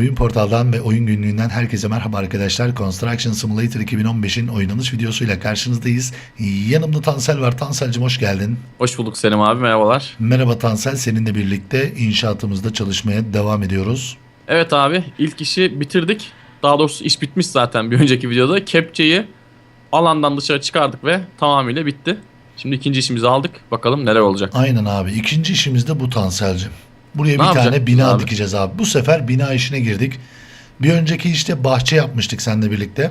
Oyun portaldan ve oyun günlüğünden herkese merhaba arkadaşlar. Construction Simulator 2015'in oynanış videosuyla karşınızdayız. Yanımda Tansel var. Tansel'cim hoş geldin. Hoş bulduk Selim abi merhabalar. Merhaba Tansel. Seninle birlikte inşaatımızda çalışmaya devam ediyoruz. Evet abi ilk işi bitirdik. Daha doğrusu iş bitmiş zaten bir önceki videoda. Kepçeyi alandan dışarı çıkardık ve tamamıyla bitti. Şimdi ikinci işimizi aldık. Bakalım neler olacak. Aynen abi. İkinci işimiz de bu Tansel'cim. Buraya bir tane yapacaksınız bina abi? dikeceğiz abi. Bu sefer bina işine girdik. Bir önceki işte bahçe yapmıştık seninle birlikte.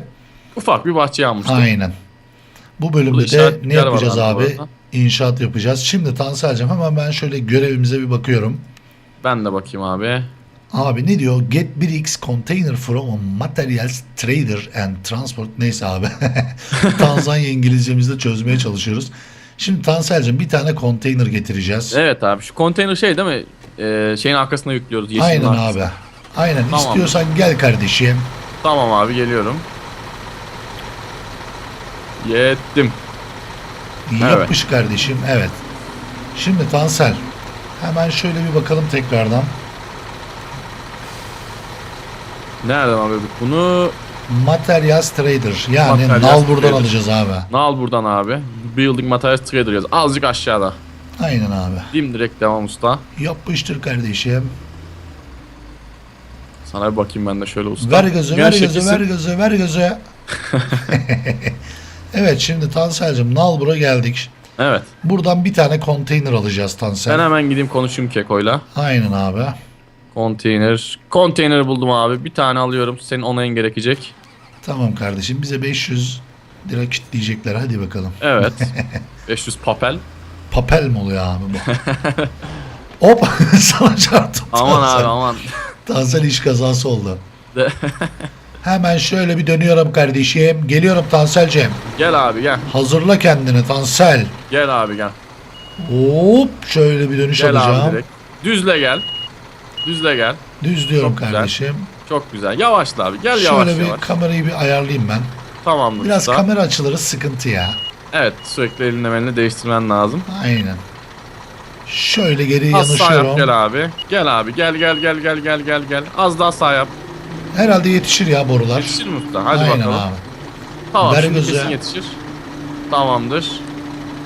Ufak bir bahçe almıştık. Aynen. Bu bölümde de ne yapacağız abi? arada. İnşaat yapacağız. Şimdi Tansel'cim hemen ben şöyle görevimize bir bakıyorum. Ben de bakayım abi. Abi ne diyor? Get 1x container from materials trader and transport. Neyse abi. Tanzanya İngilizcemizde çözmeye çalışıyoruz. Şimdi Tansel'cim bir tane konteyner getireceğiz. Evet abi şu konteyner şey değil mi? Ee, şeyin arkasına yüklüyoruz. yeşilin Aynen arkasına. abi. Aynen. Tamam. İstiyorsan gel kardeşim. Tamam abi geliyorum. Yettim. Evet. Yapış kardeşim. Evet. Şimdi Tansel. Hemen şöyle bir bakalım tekrardan. Nereden alıyorduk bunu? Materials trader. Yani Materials nal buradan trader. alacağız abi. Al buradan abi. Building Materials Trader yaz. Azıcık aşağıda. Aynen abi. Dimdirek devam usta. Yapıştır kardeşim. Sana bir bakayım ben de şöyle usta. Ver Gene ver şekilsin. ver gözü, ver gözü. evet şimdi Tansel'cim Nalbur'a geldik. Evet. Buradan bir tane konteyner alacağız Tansel. Ben hemen gideyim konuşayım Keko'yla. Aynen abi. Konteyner. Konteyner buldum abi. Bir tane alıyorum. Senin onayın gerekecek. Tamam kardeşim bize 500 lira kitleyecekler hadi bakalım. Evet. 500 papel. Papel mi oluyor abi bu? Hop sana çarptım Aman abi aman. Tansel iş kazası oldu. Hemen şöyle bir dönüyorum kardeşim. Geliyorum Tansel'cim. gel abi gel. Hazırla kendini Tansel. Gel abi gel. Hop şöyle bir dönüş Gel alacağım. abi direkt. Düzle gel. Düzle gel. Düz diyorum Çok güzel. kardeşim. Çok güzel. Yavaşla abi. Gel yavaş Şöyle bir yavaş. kamerayı bir ayarlayayım ben. Tamamdır Biraz usta. kamera açıları sıkıntı ya. Evet sürekli elini melini değiştirmen lazım. Aynen. Şöyle geri Az sağ yap yanaşıyorum. gel abi. Gel abi gel gel gel gel gel gel gel. Az daha sağ yap. Herhalde yetişir ya borular. Yetişir mi usta? Hadi Aynen bakalım. abi. Tamam Ver şimdi gözü. kesin yetişir. Tamamdır.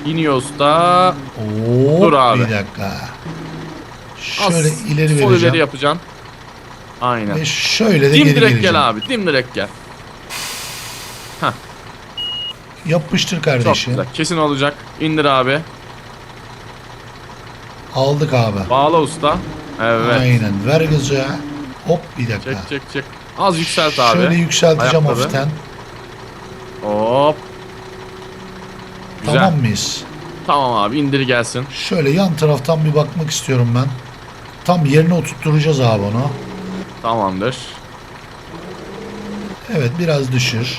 İniyor usta. Oo, Dur abi. Bir dakika. Az Şöyle ileri sol vereceğim. ileri yapacaksın. Aynen. Ve şöyle de geri Dimdirek gel abi. Dimdirek gel. Yapıştır Çok kardeşim. güzel. Kesin olacak. İndir abi. Aldık abi. Bağla usta. Evet. Aynen. Ver gözü. Hop bir dakika. Çek çek çek. Az yükselt abi. Şöyle yükselteceğim Ayakları. hafiften. Hop. Güzel. Tamam Tamam. mıyız? abi indir gelsin. Şöyle yan taraftan bir bakmak istiyorum ben. Tam yerine oturtturacağız abi onu. Tamamdır. Evet biraz düşür.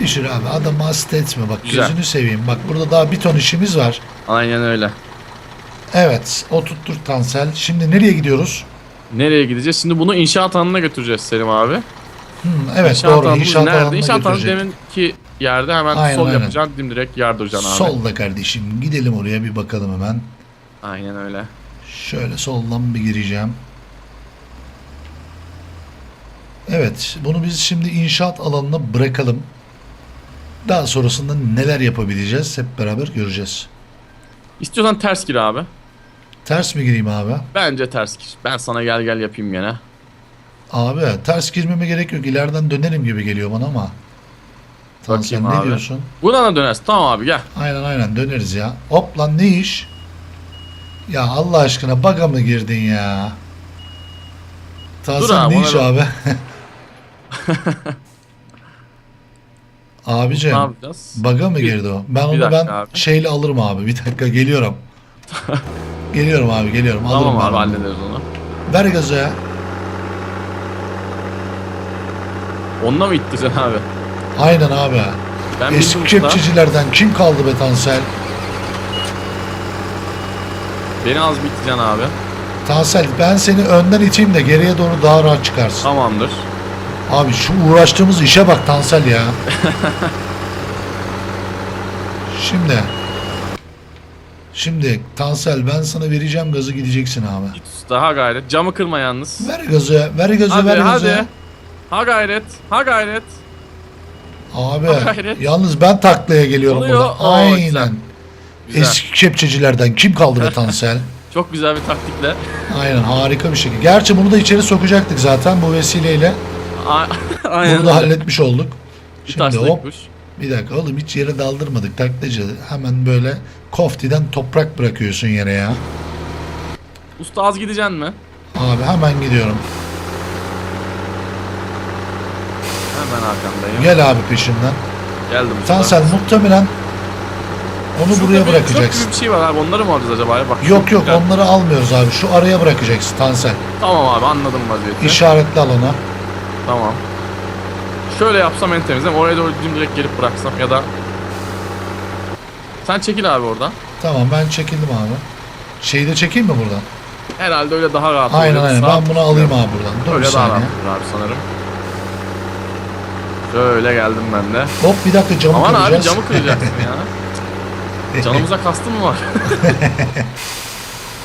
Düşür abi adamı hasta etme bak Güzel. gözünü seveyim. Bak burada daha bir ton işimiz var. Aynen öyle. Evet oturttur Tansel. Şimdi nereye gidiyoruz? Nereye gideceğiz? Şimdi bunu inşaat alanına götüreceğiz Selim abi. Hmm, evet inşaat doğru inşaat nerede? alanına İnşaat alanı deminki yerde hemen Aynen, sol aynen. yapacaksın. Dimdirek yardıracaksın abi. Solda kardeşim gidelim oraya bir bakalım hemen. Aynen öyle. Şöyle soldan bir gireceğim. Evet bunu biz şimdi inşaat alanına bırakalım. Daha sonrasında neler yapabileceğiz hep beraber göreceğiz. İstiyorsan ters gir abi. Ters mi gireyim abi? Bence ters gir. Ben sana gel gel yapayım gene. Abi ters girmeme gerek yok. İleriden dönerim gibi geliyor bana ama. Tamam sen Bakayım ne abi. diyorsun? Buradan da dönersin. Tamam abi gel. Aynen aynen döneriz ya. Hop lan ne iş? Ya Allah aşkına baga mı girdin ya? Tahsin abi, ne ona iş bir- abi? Ne Abicim yapacağız? baga mı girdi o? Ben bir onu ben abi. şeyle alırım abi. Bir dakika geliyorum. geliyorum abi geliyorum. Alırım Tamam abi onu. hallederiz onu. Ver gazı ya. Onunla mı ittireceksin abi? Aynen abi. Ben Eski kepçecilerden kim kaldı be Tansel? Beni az bir iteceksin abi. Tansel ben seni önden iteyim de geriye doğru daha rahat çıkarsın. Tamamdır. Abi şu uğraştığımız işe bak Tansel ya. Şimdi Şimdi Tansel ben sana vereceğim gazı gideceksin abi. Git usta ha gayret. Camı kırma yalnız. Ver gazı, ver gazı, Hadi ver gazı. hadi. Ha gayret. Ha gayret. Abi Gayret. yalnız ben taklaya geliyorum Oluyor. burada. Oo, Aynen. güzel. Güzel. Eski kepçecilerden kim kaldı be Tansel? Çok güzel bir taktikle. Aynen harika bir şekilde. Gerçi bunu da içeri sokacaktık zaten bu vesileyle. A- Aynen Bunu da halletmiş olduk. Bir Şimdi hop bir dakika oğlum hiç yere daldırmadık taklacı. Hemen böyle koftiden toprak bırakıyorsun yere ya. Usta az gideceksin mi? Abi hemen gidiyorum. Hemen arkandayım. Gel abi peşimden. Geldim usta. Tansel muhtemelen onu Şurada buraya bir- Çok bırakacaksın. büyük bir şey var abi. Onları mı alacağız acaba? Bak, Yok yok onları almıyoruz abi. Şu araya bırakacaksın Tansel. Tamam abi anladım vaziyeti. İşaretli al ona. Tamam. Şöyle yapsam en temiz değil mi? Oraya doğru direkt gelip bıraksam ya da... Sen çekil abi oradan. Tamam ben çekildim abi. Şeyi de çekeyim mi buradan? Herhalde öyle daha rahat Aynen aynen. Ben bunu alayım abi buradan. Dur bir Öyle daha saniye. rahat olur abi sanırım. Şöyle geldim ben de. Hop bir dakika camı Aman kıracağız. abi camı kıracaksın ya. Canımıza kastın mı var?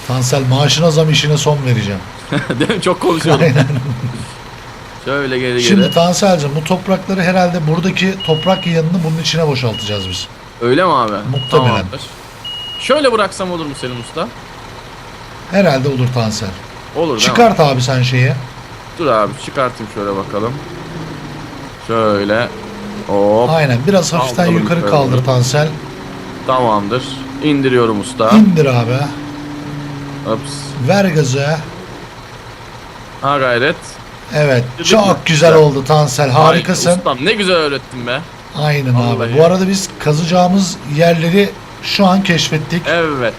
Tansel maaşına zam işine son vereceğim. Değil mi? Çok konuşuyorum. Aynen. Şöyle geri geri. Şimdi Tansel'cim bu toprakları herhalde buradaki toprak yığınını bunun içine boşaltacağız biz. Öyle mi abi? Muhtemelen. Tamamdır. Şöyle bıraksam olur mu Selim Usta? Herhalde olur Tansel. Olur? Çıkart abi sen şeyi. Dur abi çıkartayım şöyle bakalım. Şöyle. Hop. Aynen biraz hafiften Kaldıralım yukarı kaldır. Tansel. Tamamdır. İndiriyorum usta. İndir abi. Ups. Ver gazı. Ha gayret. Evet. Çok güzel oldu Tansel. Harikasın. Ay, ustam ne güzel öğrettin be. Aynen abi. Vallahi. Bu arada biz kazacağımız yerleri şu an keşfettik. Evet.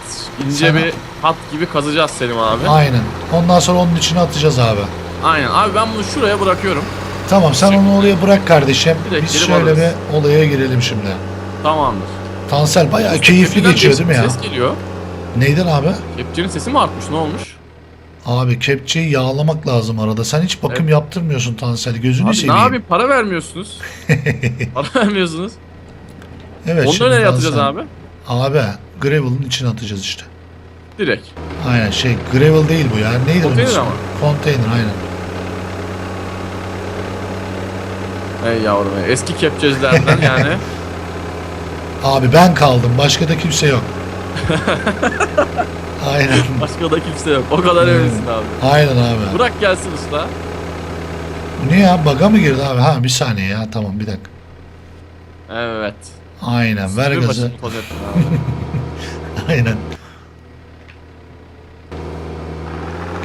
İnce Sana- bir hat gibi kazacağız Selim abi. Aynen. Ondan sonra onun içine atacağız abi. Aynen. Abi ben bunu şuraya bırakıyorum. Tamam sen onu oraya bırak kardeşim. Direkt Biz şöyle alırız. bir olaya girelim şimdi. Tamamdır. Tansel bayağı keyifli geçiyor değil mi bir ya? Ses geliyor. Neyden abi? Kepçenin sesi mi artmış? Ne olmuş? Abi kepçeyi yağlamak lazım arada. Sen hiç bakım yaptırmıyorsun Tansel. Gözünü Abi seveyim. ne yapayım? Para vermiyorsunuz. Para vermiyorsunuz. Evet, Onları nereye atacağız abi? Abi gravel'ın içine atacağız işte. Direkt. Aynen şey gravel değil bu ya. Neydi Konteyner ama. Konteyner aynen. Ey yavrum. Eski kepçecilerden yani. Abi ben kaldım. Başka da kimse yok. aynen. Başka da kimse yok. O kadar Hmm. eminsin abi. Aynen abi. Bırak gelsin usta. Bu ne ya? Baga mı girdi abi? Ha bir saniye ya. Tamam bir dakika. Evet. Aynen. Ver Bir gazı. başını toz ettin abi. Aynen.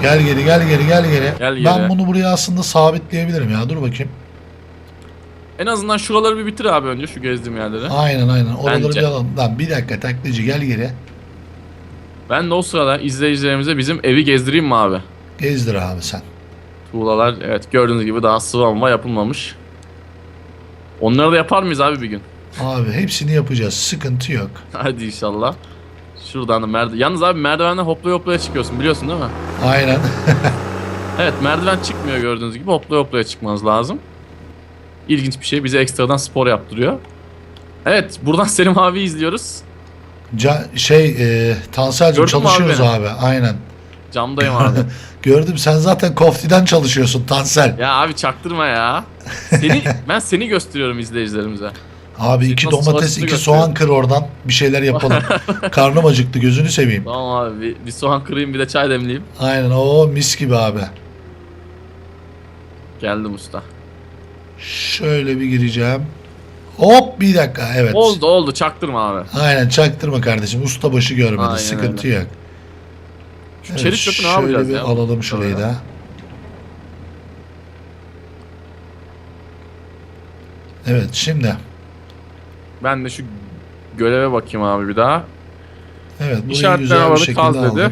Gel geri gel geri gel geri. Gel geri. Ben bunu buraya aslında sabitleyebilirim ya. Dur bakayım. en azından şuraları bir bitir abi önce şu gezdiğim yerleri. Aynen aynen. Oraları Bence. bir alalım. Lan bir dakika taklacı gel geri. Ben de o sırada izleyicilerimize bizim evi gezdireyim mi abi? Gezdir abi sen. Tuğlalar evet gördüğünüz gibi daha sıvama yapılmamış. Onları da yapar mıyız abi bir gün? Abi hepsini yapacağız. Sıkıntı yok. Hadi inşallah. Şuradan da merdiven. Yalnız abi merdivenden hoplaya hoplaya çıkıyorsun biliyorsun değil mi? Aynen. Evet merdiven çıkmıyor gördüğünüz gibi hoplaya hoplaya çıkmanız lazım. İlginç bir şey bize ekstradan spor yaptırıyor. Evet buradan Selim abi izliyoruz. Ca- şey e, Tansel'cim Gördün mü abi çalışıyoruz beni? abi. Aynen. Camdayım abi. Gördüm sen zaten koftiden çalışıyorsun Tansel. ya abi çaktırma ya. Seni ben seni gösteriyorum izleyicilerimize. Abi iki nasıl domates iki gösteriyor. soğan kır oradan. Bir şeyler yapalım. Karnım acıktı gözünü seveyim. Tamam abi bir, bir soğan kırayım bir de çay demleyeyim. Aynen o mis gibi abi. Geldim usta. Şöyle bir gireceğim. Hop bir dakika evet. Oldu oldu çaktırma abi. Aynen çaktırma kardeşim. Ustabaşı görmedi. Aynen Sıkıntı yok. Şu Evet, çelik çöpü ne şöyle yapacağız bir ya? alalım şurayı da. Evet şimdi. Ben de şu göreve bakayım abi bir daha. Evet burayı İşaretler güzel bir aldık, şekilde dedi. aldık.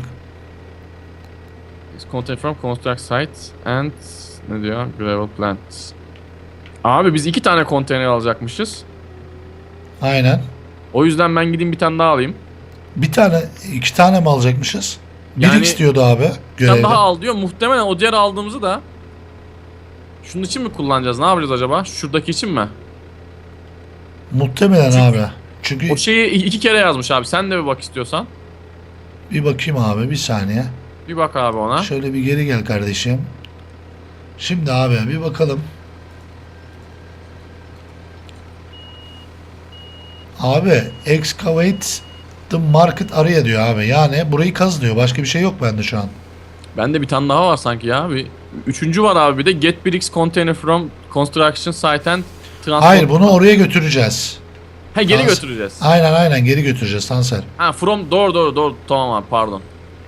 Is content from construct site and ne diyor? Gravel plant. Abi biz iki tane konteyner alacakmışız. Aynen. O yüzden ben gideyim bir tane daha alayım. Bir tane, iki tane mi alacakmışız? Bir Yani- istiyordu abi. Bir Görevde. daha al diyor. Muhtemelen o diğer aldığımızı da şunun için mi kullanacağız? Ne yapacağız acaba? Şuradaki için mi? Muhtemelen Çünkü- abi. Çünkü O şeyi iki kere yazmış abi. Sen de bir bak istiyorsan. Bir bakayım abi bir saniye. Bir bak abi ona. Şöyle bir geri gel kardeşim. Şimdi abi bir bakalım. Abi excavate the market area diyor abi. Yani burayı kaz diyor. Başka bir şey yok bende şu an. Bende bir tane daha var sanki ya. Bir, üçüncü var abi bir de get bricks container from construction site and transport. Hayır bunu oraya götüreceğiz. He geri Trans- götüreceğiz. Aynen aynen geri götüreceğiz Tansel. Ha from doğru doğru doğru tamam abi pardon.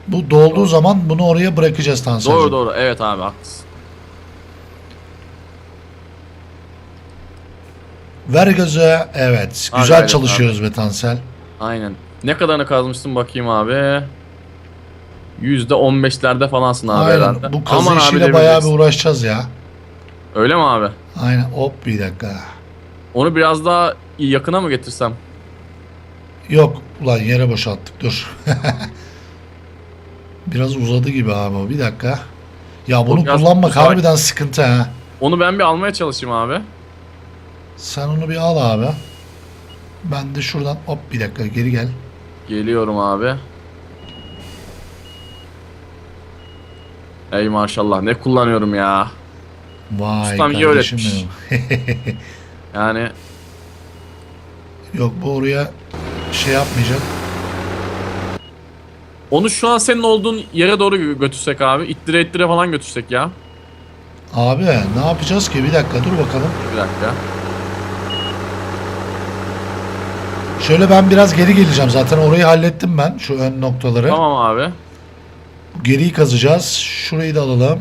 Bu dolduğu zaman bunu oraya bırakacağız Tansel'cim. Doğru doğru evet abi haklısın. Ver gözü. Evet. Ha, Güzel gayret çalışıyoruz be Tansel. Aynen. Ne kadarını kazmışsın bakayım abi. %15'lerde falansın abi Aynen. herhalde. Bu kazı Aman abi işiyle bayağı bir uğraşacağız ya. Öyle mi abi? Aynen. Hop bir dakika. Onu biraz daha yakına mı getirsem? Yok ulan yere boşalttık dur. Biraz uzadı gibi abi o. Bir dakika. Ya bunu biraz kullanmak uzak. harbiden sıkıntı ha. Onu ben bir almaya çalışayım abi. Sen onu bir al abi. Ben de şuradan hop bir dakika geri gel. Geliyorum abi. Ey maşallah ne kullanıyorum ya. Vay Ustam iyi öğretmiş. Yani Yok bu oraya şey yapmayacak. onu şu an senin olduğun yere doğru gö- götürsek abi. İttire ittire falan götürsek ya. Abi ne yapacağız ki? Bir dakika dur bakalım. Bir dakika. Şöyle ben biraz geri geleceğim. Zaten orayı hallettim ben. Şu ön noktaları. Tamam abi. Geriyi kazacağız. Şurayı da alalım.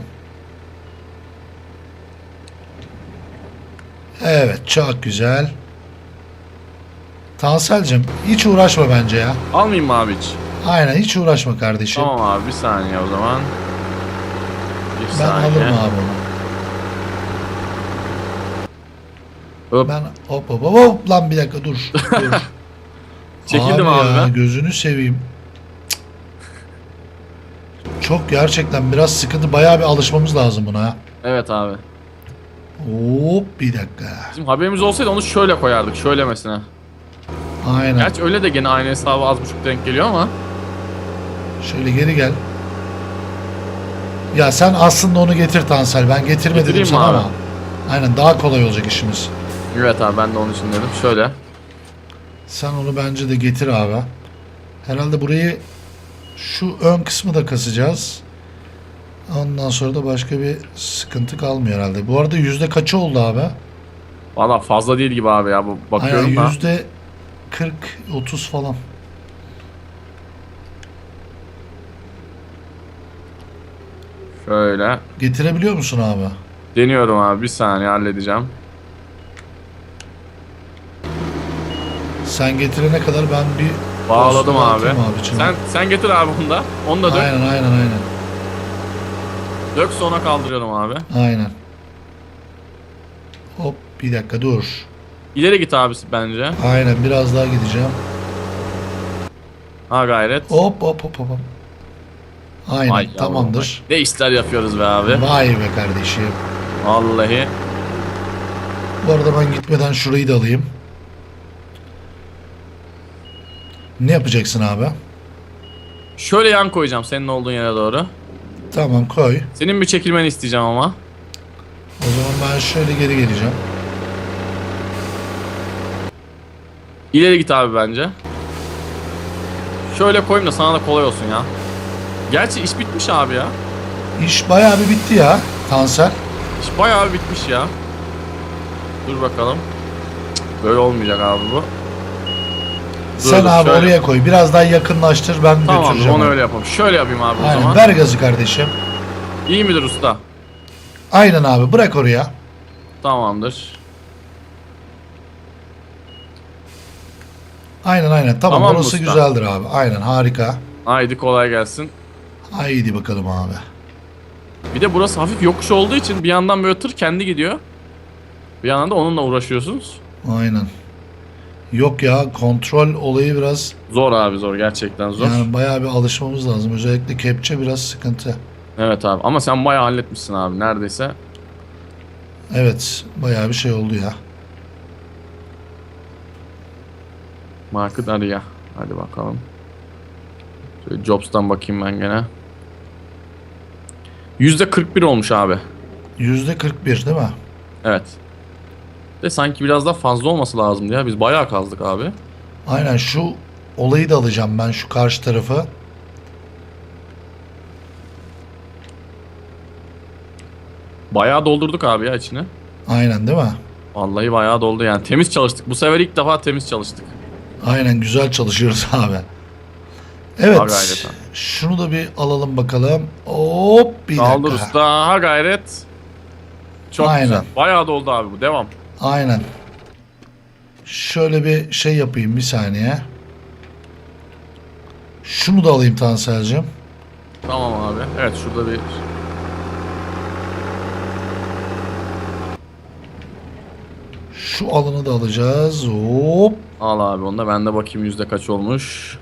Evet çok güzel. Tanselcim hiç uğraşma bence ya. Almayayım mı abi hiç? Aynen hiç uğraşma kardeşim. Tamam abi bir saniye o zaman. Bir ben saniye. alırım abi onu. Hop. Ben hop hop hop lan bir dakika dur. dur. Çekildim abi, ya, ben. Gözünü seveyim. Çok gerçekten biraz sıkıntı. Bayağı bir alışmamız lazım buna. Evet abi. Hop bir dakika. Bizim haberimiz olsaydı onu şöyle koyardık. Şöyle mesela. Aynen. Gerçi öyle de gene aynı hesabı az buçuk denk geliyor ama. Şöyle geri gel. Ya sen aslında onu getir Tansel. Ben getirme dedim Getireyim mi sana abi? ama. Aynen daha kolay olacak işimiz. Evet abi ben de onun için dedim. Şöyle. Sen onu bence de getir abi. Herhalde burayı şu ön kısmı da kasacağız. Ondan sonra da başka bir sıkıntı kalmıyor herhalde. Bu arada yüzde kaçı oldu abi? Valla fazla değil gibi abi ya. Bakıyorum Aynen da. yüzde 40 30 falan. Şöyle. Getirebiliyor musun abi? Deniyorum abi. Bir saniye halledeceğim. Sen getirene kadar ben bir Bağladım Olsun, abi. atayım sen sen getir abi bunu da. Onu da dök. Aynen aynen aynen. Dök sonra kaldırıyorum abi. Aynen. Hop bir dakika dur. İleri git abi bence. Aynen biraz daha gideceğim. Ha gayret. Hop hop hop hop. hop. Aynen Vay yavrum, tamamdır. Ne işler yapıyoruz be abi. Vay be kardeşim. Vallahi. Bu arada ben gitmeden şurayı da alayım. Ne yapacaksın abi? Şöyle yan koyacağım senin olduğun yere doğru. Tamam koy. Senin bir çekilmeni isteyeceğim ama. O zaman ben şöyle geri geleceğim. İleri git abi bence. Şöyle koyayım da sana da kolay olsun ya. Gerçi iş bitmiş abi ya. İş bayağı bir bitti ya. Tansel. İş bayağı bir bitmiş ya. Dur bakalım. Böyle olmayacak abi bu. Sen abi şöyle. oraya koy. Biraz daha yakınlaştır ben Tamam götüreceğim. onu abi. öyle yapalım. Şöyle yapayım abi o Aynen zaman. ver gazı kardeşim. İyi midir usta? Aynen abi bırak oraya. Tamamdır. Aynen aynen tamam, Tamam orası usta? güzeldir abi. Aynen harika. Haydi kolay gelsin. Haydi bakalım abi. Bir de burası hafif yokuş olduğu için bir yandan böyle tır kendi gidiyor. Bir yandan da onunla uğraşıyorsunuz. Aynen. Yok ya kontrol olayı biraz Zor abi zor gerçekten zor. yani bayağı bir alışmamız lazım. Özellikle kepçe biraz sıkıntı. Evet abi ama sen bayağı halletmişsin abi neredeyse. Evet bayağı bir şey oldu ya. Market araya. Hadi bakalım. Şöyle Jobs'tan bakayım ben gene. %41 olmuş abi. Yüzde 41 değil mi? Evet. De sanki biraz daha fazla olması lazımdı ya. Biz bayağı kazdık abi. Aynen şu olayı da alacağım ben şu karşı tarafı. Bayağı doldurduk abi ya içine. Aynen değil mi? Vallahi bayağı doldu yani. Temiz çalıştık. Bu sefer ilk defa temiz çalıştık. Aynen güzel çalışıyoruz abi. Evet. Ha gayret ha. Şunu da bir alalım bakalım. Hop bir Kaldır dakika. usta. Ha gayret. Çok Aynen. güzel. Bayağı doldu abi bu. Devam. Aynen. Şöyle bir şey yapayım bir saniye. Şunu da alayım Tansel'cim. Tamam abi. Evet şurada bir Şu alanı da alacağız. Hop. al abi onu da ben de bakayım yüzde kaç olmuş.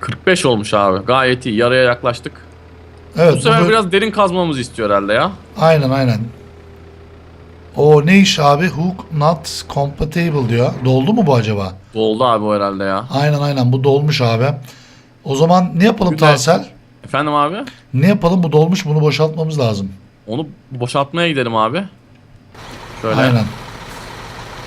45 olmuş abi. Gayet iyi. Yarıya yaklaştık. Evet. Bu sefer bu biraz derin kazmamızı istiyor herhalde ya. Aynen aynen. O ne iş abi? Hook not compatible diyor. Doldu mu bu acaba? Doldu abi o herhalde ya. Aynen aynen bu dolmuş abi. O zaman ne yapalım Güzel. Tansel? Efendim abi? Ne yapalım bu dolmuş bunu boşaltmamız lazım. Onu boşaltmaya gidelim abi. Şöyle. Aynen.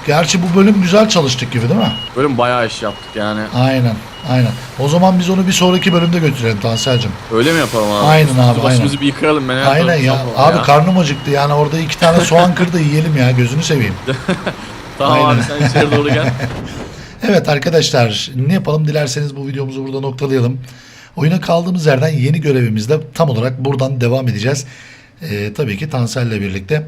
Gerçi bu bölüm güzel çalıştık gibi değil mi? Bölüm bayağı iş yaptık yani. Aynen. Aynen. O zaman biz onu bir sonraki bölümde götürelim Tansel'cim. Öyle mi yapalım abi? Aynen abi, Başımızı bir yıkayalım. Ben Aynen ya. Abi ya. karnım acıktı yani orada iki tane soğan kır da yiyelim ya gözünü seveyim. Tamam Aynen. abi sen içeri doğru gel. Evet arkadaşlar ne yapalım dilerseniz bu videomuzu burada noktalayalım. Oyuna kaldığımız yerden yeni görevimizde tam olarak buradan devam edeceğiz. Ee, tabii ki Tansel'le birlikte.